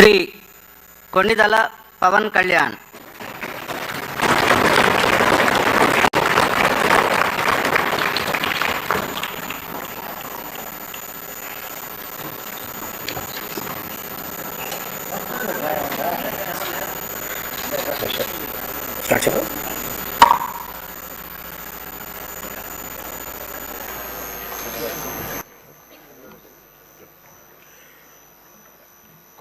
శ్రీ కొన్నిదల పవన్ కళ్యాణ్.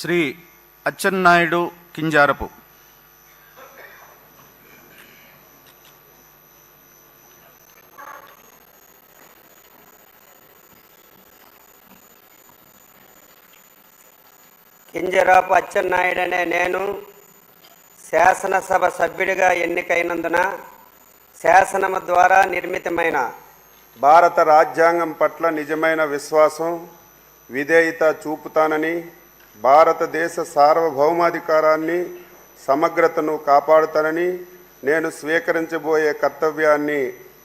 శ్రీ అచ్చెన్నాయుడు కింజారపు. కింజరాపు అచ్చెన్నాయుడనే నేను శాసనసభ సభ్యుడిగా ఎన్నికైనందున శాసనము ద్వారా నిర్మితమైన భారత రాజ్యాంగం పట్ల నిజమైన విశ్వాసం విధేయత చూపుతానని భారతదేశ సార్వభౌమాధికారాన్ని సమగ్రతను కాపాడుతానని నేను స్వీకరించబోయే కర్తవ్యాన్ని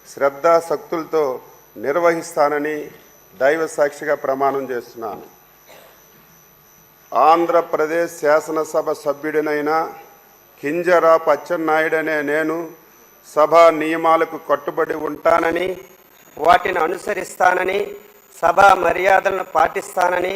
శ్రద్ధాశక్తులతో నిర్వహిస్తానని దైవ సాక్షిగా ప్రమాణం చేస్తున్నాను. ఆంధ్రప్రదేశ్ శాసనసభ సభ్యుడినైన కింజరాపు అచ్చెన్నాయుడనే నేను సభా నియమాలకు కట్టుబడి ఉంటానని వాటిని అనుసరిస్తానని సభా మర్యాదలను పాటిస్తానని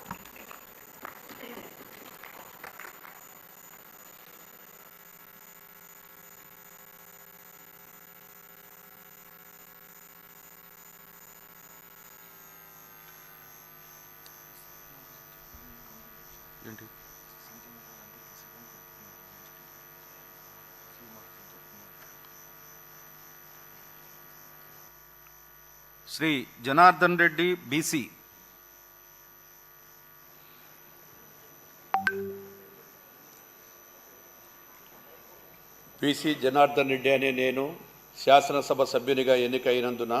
శ్రీ జనార్దన్ రెడ్డి బీసీ. బీసీ జనార్దన్ రెడ్డి అనే నేను శాసనసభ సభ్యునిగా ఎన్నికైనందున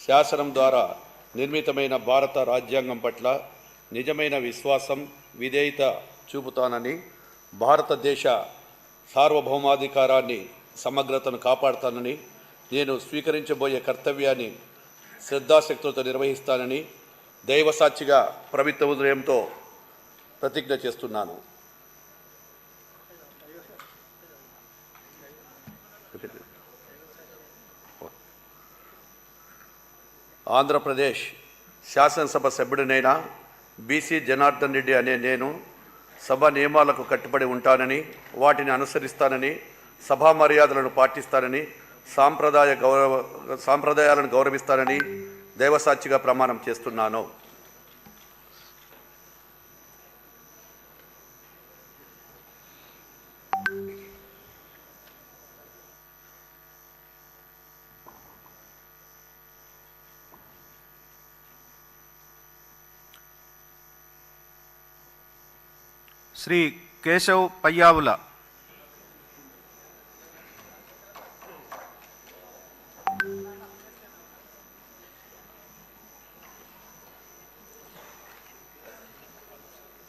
శాసనం ద్వారా నిర్మితమైన భారత రాజ్యాంగం పట్ల నిజమైన విశ్వాసం విధేయత చూపుతానని భారతదేశ సార్వభౌమాధికారాన్ని సమగ్రతను కాపాడుతానని నేను స్వీకరించబోయే కర్తవ్యాన్ని శ్రద్ధాశక్తులతో నిర్వహిస్తానని దైవసాక్షిగా ప్రభుత్వ ఉదయంతో ప్రతిజ్ఞ చేస్తున్నాను. ఆంధ్రప్రదేశ్ శాసనసభ సభ్యుడినైన బీసీ జనార్దన్ రెడ్డి అనే నేను సభ నియమాలకు కట్టుబడి ఉంటానని వాటిని అనుసరిస్తానని సభా మర్యాదలను పాటిస్తానని సాంప్రదాయ గౌరవ సాంప్రదాయాలను గౌరవిస్తానని దైవసాక్షిగా ప్రమాణం చేస్తున్నాను. శ్రీ కేశవ్ పయ్యావుల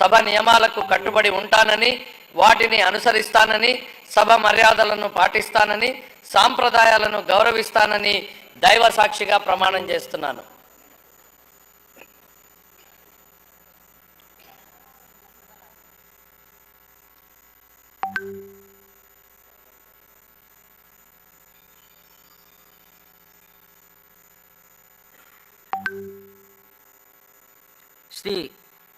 సభ నియమాలకు కట్టుబడి ఉంటానని వాటిని అనుసరిస్తానని సభ మర్యాదలను పాటిస్తానని సాంప్రదాయాలను గౌరవిస్తానని దైవ సాక్షిగా ప్రమాణం చేస్తున్నాను. శ్రీ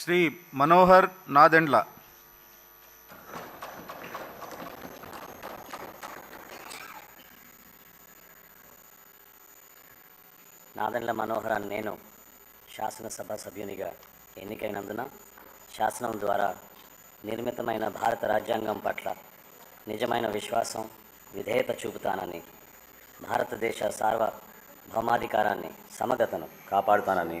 శ్రీ మనోహర్ నాదెండ్ల. నాదెండ్ల మనోహర్ అని నేను శాసనసభ సభ్యునిగా ఎన్నికైనందున శాసనం ద్వారా నిర్మితమైన భారత రాజ్యాంగం పట్ల నిజమైన విశ్వాసం విధేయత చూపుతానని భారతదేశ సార్వభౌమాధికారాన్ని సమగ్రతను కాపాడుతానని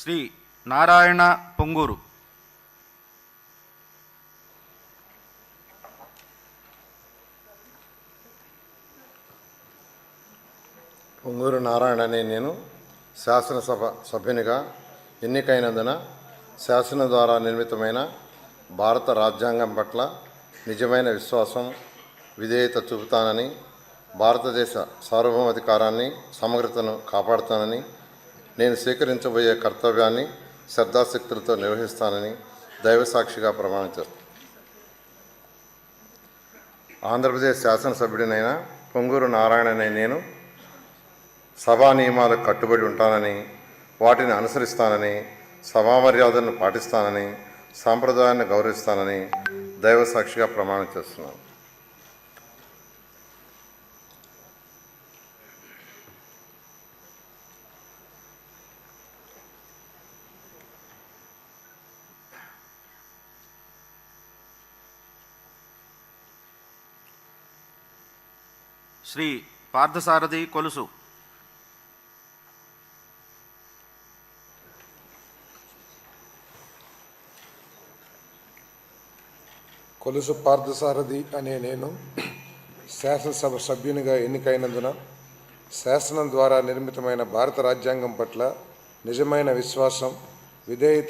శ్రీ నారాయణ పొంగూరు. పొంగూరు నారాయణ అనే నేను శాసనసభ సభ్యునిగా ఎన్నికైనందున శాసనం ద్వారా నిర్మితమైన భారత రాజ్యాంగం పట్ల నిజమైన విశ్వాసం విధేయత చూపుతానని భారతదేశ సార్వభౌమాధికారాన్ని సమగ్రతను కాపాడుతానని నేను స్వీకరించబోయే కర్తవ్యాన్ని శ్రద్ధాశక్తులతో నిర్వహిస్తానని దైవ సాక్షిగా ప్రమాణం చేస్తాను ఆంధ్రప్రదేశ్ శాసనసభ్యుడినైన పొంగూరు నారాయణనే నేను సభా నియమాలకు కట్టుబడి ఉంటానని వాటిని అనుసరిస్తానని సభామర్యాదలను పాటిస్తానని సాంప్రదాయాన్ని గౌరవిస్తానని దైవ సాక్షిగా ప్రమాణం చేస్తున్నాను. శ్రీ పార్థసారథి కొలుసు. కొలుసు పార్థసారథి అనే నేను శాసనసభ సభ్యునిగా ఎన్నికైనందున శాసనం ద్వారా నిర్మితమైన భారత రాజ్యాంగం పట్ల నిజమైన విశ్వాసం విధేయత